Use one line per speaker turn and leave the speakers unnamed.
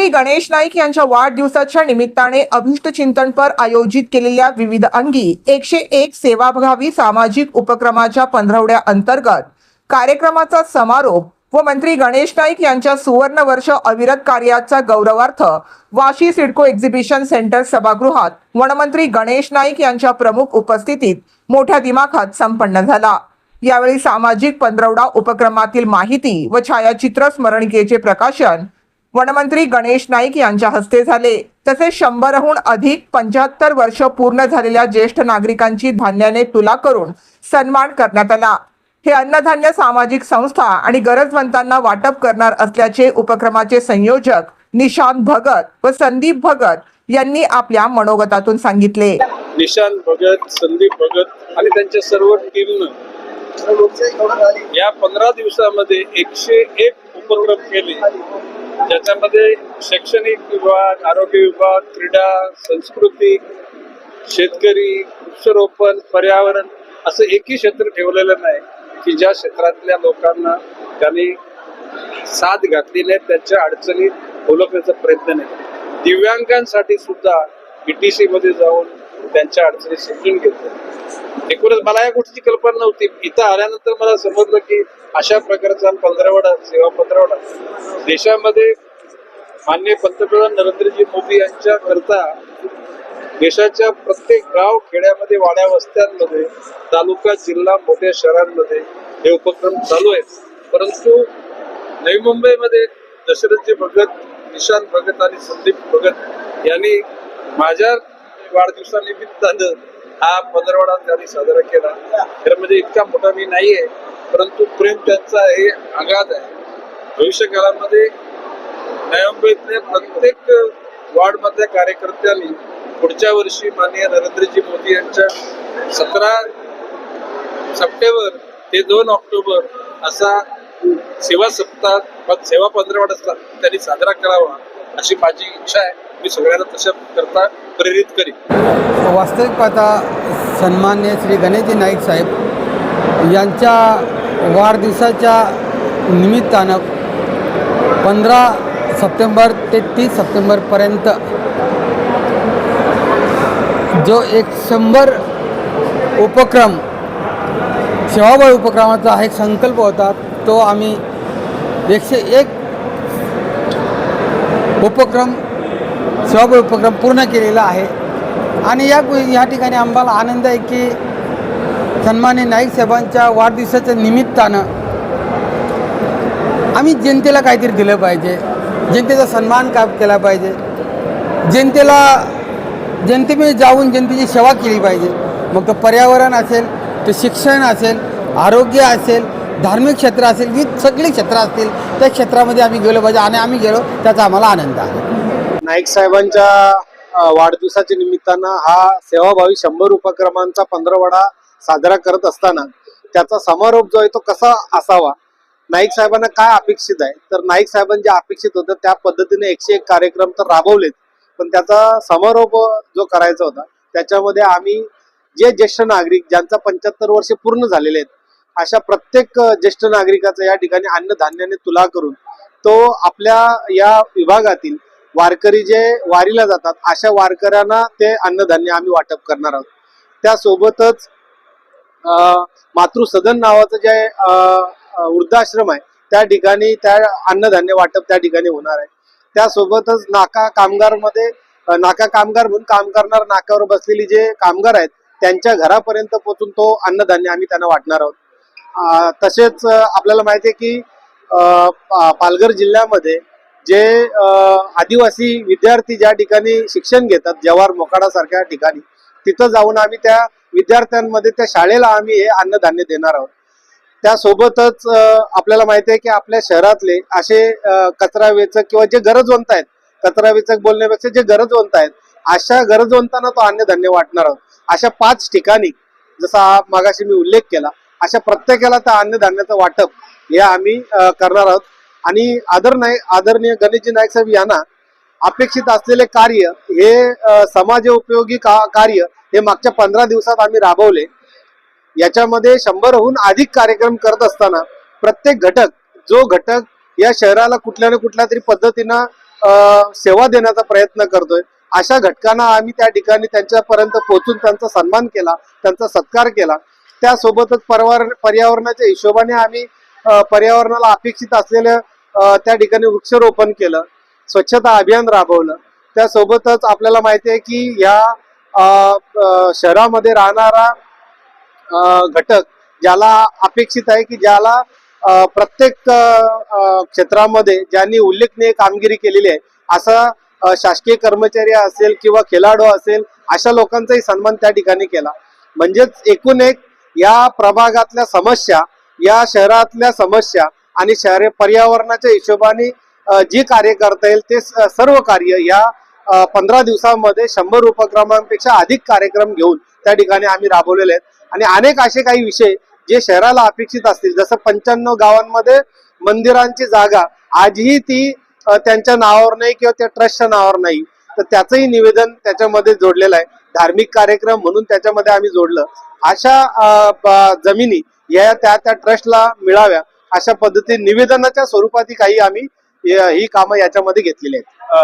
वनमंत्री गणेश नाईक यांच्या वाढदिवसाच्या निमित्ताने अभिष्ट चिंतनपर आयोजित केलेल्या विविध अंगी एकशे एक सेवाभावी सामाजिक उपक्रमाच्या पंधरवड्या अंतर्गत कार्यक्रमाचा समारोप व मंत्री गणेश नाईक यांच्या सुवर्ण वर्ष अविरत कार्याचा गौरवार्थ वाशी सिडको एक्झिबिशन सेंटर सभागृहात वनमंत्री गणेश नाईक यांच्या प्रमुख उपस्थितीत मोठ्या दिमाखात संपन्न झाला. यावेळी सामाजिक पंधरवडा उपक्रमातील माहिती व छायाचित्र स्मरणिकेचे प्रकाशन वनमंत्री गणेश नाईक यांच्या हस्ते झाले. तसेच शंभरहून अधिक पंच्याहत्तर वर्ष पूर्ण झालेल्या ज्येष्ठ नागरिकांची धान्याने तुला करून सन्मान करण्यात आला. हे अन्नधान्य सामाजिक संस्था आणि गरजवंतांना वाटप करणार असल्याचे उपक्रमाचे संयोजक निशांत भगत व संदीप भगत यांनी आपल्या मनोगतातून सांगितले.
निशांत भगत संदीप भगत आणि त्यांच्या सर्व टीमनं या पंधरा दिवसामध्ये एकशे एक उपक्रम केले. ज्याच्यामध्ये शैक्षणिक विभाग आरोग्य विभाग क्रीडा संस्कृती शेतकरी वृक्षारोपण पर्यावरण असं एकही क्षेत्र ठेवलेलं नाही की ज्या क्षेत्रातल्या लोकांना त्यांनी साथ घातली नाही त्यांच्या अडचणी ओळखण्याचा प्रयत्न नाही. दिव्यांगांसाठी सुद्धा बीटीसी मध्ये जाऊन त्यांच्या अडचणी समजून घेतो एकूणच मला या गोष्टीची कल्पना नव्हती. इथं आल्यानंतर मला समजलं की अशा प्रकारचा पंधरावडा सेवा पंधरावडा देशामध्ये माननीय पंतप्रधान नरेंद्रजी मोदी यांच्या करता देशाच्या प्रत्येक गाव खेड्यामध्ये वाड्या वस्त्यांमध्ये तालुका जिल्हा मोठ्या शहरांमध्ये हे उपक्रम चालू आहेत. परंतु नवी मुंबईमध्ये दशरथजी भगत निशांत भगत आणि संदीप भगत यांनी माझ्या वाढदिवसानिमित्तानं हा पंधरवडा त्यांनी साजरा केला. त्यामध्ये म्हणजे इतका मोठा मी नाहीये परंतु प्रेम त्यांचा हे आघात आहे. भविष्य काळामध्ये नवी प्रत्येक वार्डमधल्या कार्यकर्त्यांनी पुढच्या वर्षी माननीय नरेंद्रजी मोदी यांच्या सतरा सप्टेंबर ते दोन ऑक्टोबर असा सेवा सप्ताह सेवा पंधरवडा त्यांनी साजरा करावा अशी माझी इच्छा आहे. मी सगळ्यांना तशा करता प्रेरित करीन.
वास्तविक पाहता सन्मान्य श्री गणेशजी नाईक साहेब यांच्या वाढदिवसाच्या निमित्तानं पंधरा सप्टेंबर ते तीस सप्टेंबरपर्यंत जो एक शंभर उपक्रम सेवाबळ उपक्रमाचा हा एक संकल्प होता तो आम्ही एकशे एक उपक्रम सेवाबळ उपक्रम पूर्ण केलेला आहे. आणि या या ठिकाणी आम्हाला आनंद आहे की सन्मान्य नाईक साहेबांच्या वाढदिवसाच्या निमित्तानं आम्ही जनतेला काहीतरी दिलं पाहिजे. जनतेचा सन्मान का केला पाहिजे? जनतेला जनतेमध्ये जाऊन जनतेची सेवा केली पाहिजे. मग तो पर्यावरण असेल ते शिक्षण असेल आरोग्य असेल धार्मिक क्षेत्र असेल ही सगळी क्षेत्र असतील त्या क्षेत्रामध्ये आम्ही गेलो पाहिजे आणि आम्ही गेलो त्याचा आम्हाला आनंद आहे.
नाईक साहेबांच्या वाढदिवसाच्या निमित्तानं हा सेवाभावी शंभर उपक्रमांचा पंधरवडा साजरा करत असताना त्याचा समारोप जो आहे तो कसा असावा? नाईक साहेबांना काय अपेक्षित आहे? तर नाईक साहेबांना जे अपेक्षित होतं त्या पद्धतीने एकशे एक कार्यक्रम तर राबवलेत. पण त्याचा समारोप जो करायचा होता त्याच्यामध्ये आम्ही जे ज्येष्ठ नागरिक ज्यांचा पंच्याहत्तर वर्ष पूर्ण झालेले आहेत अशा प्रत्येक ज्येष्ठ नागरिकाचा या ठिकाणी अन्नधान्याने तुला करून तो आपल्या या विभागातील वारकरी जे वारीला जातात अशा वारकऱ्यांना ते अन्नधान्य आम्ही वाटप करणार आहोत. त्यासोबतच मातृसदन नावाचं जे वृद्धाश्रम आहे त्या ठिकाणी त्या अन्नधान्य वाटप त्या ठिकाणी होणार आहे. त्यासोबतच नाका कामगारमध्ये नाका कामगार म्हणून काम करणार नाकावर बसलेली जे कामगार आहेत त्यांच्या घरापर्यंत पोहोचून तो अन्नधान्य आम्ही त्यांना वाटणार आहोत. तसेच आपल्याला माहिती आहे की पा- पालघर जिल्ह्यामध्ये जे आदिवासी विद्यार्थी ज्या ठिकाणी शिक्षण घेतात जवाहर मोकाडा सारख्या ठिकाणी तिथं जाऊन आम्ही त्या विद्यार्थ्यांमध्ये त्या शाळेला आम्ही हे अन्नधान्य देणार आहोत. त्यासोबतच आपल्याला माहिती आहे की आपल्या शहरातले असे कचरा वेचक किंवा जे गरजवंत आहेत कचरा वेचक बोलण्यापेक्षा जे गरजवंत आहेत अशा गरजवंतांना तो अन्नधान्य वाटणार आहोत. अशा पाच ठिकाणी जसा मागाशी मी उल्लेख केला अशा प्रत्येकाला त्या अन्नधान्याचं वाटप हे आम्ही करणार आहोत. आणि आदर नाय आदरणीय गणेशजी नाईक साहेब यांना अपेक्षित असलेले कार्य हे समाज उपयोगी का कार्य हे मागच्या पंधरा दिवसात आम्ही राबवले. याच्यामध्ये शंभरहून अधिक कार्यक्रम करत असताना प्रत्येक घटक जो घटक या शहराला कुठल्या ना कुठल्या तरी पद्धतीनं सेवा देण्याचा प्रयत्न करतोय अशा घटकांना आम्ही त्या ठिकाणी त्यांच्यापर्यंत पोहोचून त्यांचा सन्मान केला त्यांचा सत्कार केला. त्यासोबतच पर्यावरण पर्यावरणाच्या हिशोबाने आम्ही पर्यावरणाला अपेक्षित असलेलं त्या ठिकाणी वृक्षारोपण केलं स्वच्छता अभियान राबवलं. त्यासोबतच आपल्याला माहिती आहे की या शहरामध्ये राहणारा घटक ज्याला अपेक्षित आहे की ज्याला प्रत्येक क्षेत्रामध्ये ज्यांनी उल्लेखनीय कामगिरी केलेली आहे असा शासकीय कर्मचारी असेल किंवा खेळाडू असेल अशा लोकांचाही सन्मान त्या ठिकाणी केला. म्हणजेच एकूण एक या प्रभागातल्या समस्या या शहरातल्या समस्या आणि शहरे पर्यावरणाच्या हिशोबाने जे जी कार्य करता येईल ते स- सर्व कार्य या पंधरा दिवसांमध्ये शंभर उपक्रमांपेक्षा अधिक कार्यक्रम घेऊन त्या ठिकाणी आम्ही राबवलेले आहेत. आणि अनेक असे काही विषय जे शहराला अपेक्षित असतील जसं पंच्याण्णव गावांमध्ये मंदिरांची जागा आजही ती त्यांच्या नावावर नाही किंवा त्या ट्रस्टच्या नावावर नाही. तर त्याचंही निवेदन त्याच्यामध्ये जोडलेलं आहे. धार्मिक कार्यक्रम म्हणून त्याच्यामध्ये आम्ही जोडलं. अशा जमिनी या त्या त्या ट्रस्टला मिळाव्या अशा पद्धतीने निवेदनाच्या स्वरूपात ही काही आम्ही ही कामं याच्यामध्ये घेतलेली आहेत.